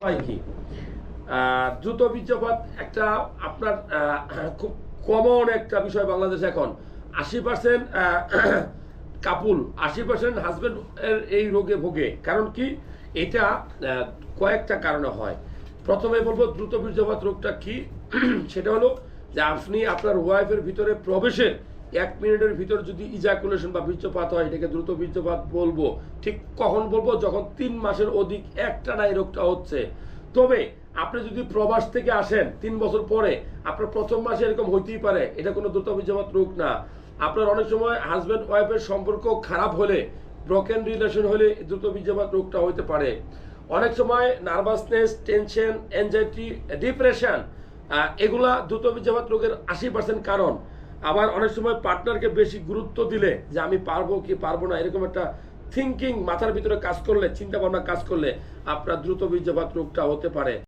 কি? আহ, দ্রুত বীর্যপাত একটা আপনার খুব কমন একটা বিষয় বাংলাদেশে এখন। আশি পার্সেন্ট কাপুল আশি পার্সেন্ট হাজবেন্ড এর এই রোগে ভোগে। কারণ কি? এটা কয়েকটা কারণে হয়। প্রথমে বলব দ্রুত বীর্যপাত রোগটা কি? সেটা হলো যে আপনি আপনার ওয়াইফের ভিতরে প্রবেশের এক মিনিটের ভিতর যদি ইজাকুলেশন বা বীর্যপাত হয়, এটাকে দ্রুত বীর্যপাত বলব। ঠিক কখন বলব? যখন তিন মাসের অধিক একটা না এই রোগটা হচ্ছে। তবে আপনি যদি প্রবাস থেকে আসেন, তিন বছর পরে, আপনার প্রথম মাসে এরকম হইতেই পারে। এটা কোনো দ্রুত বীর্যপাত রোগ না। আপনার অনেক সময় হাজব্যান্ড ওয়াইফের সম্পর্ক খারাপ হলে ব্রোকেন রিলেশন হলে দ্রুত বীর্যপাত রোগটা হইতে পারে। অনেক সময় নার্ভাসনেস টেনশন অ্যাংজাইটি ডিপ্রেশন এগুলা দ্রুত বীর্যপাত রোগের আশি পার্সেন্ট কারণ। আবার অনেক সময় পার্টনারকে বেশি গুরুত্ব দিলে যে আমি পারব কি পারব না, এরকম একটা থিঙ্কিং মাথার ভিতরে কাজ করলে চিন্তা ভাবনা কাজ করলে আপনার দ্রুত বীর্যপাত রোগটা হতে পারে।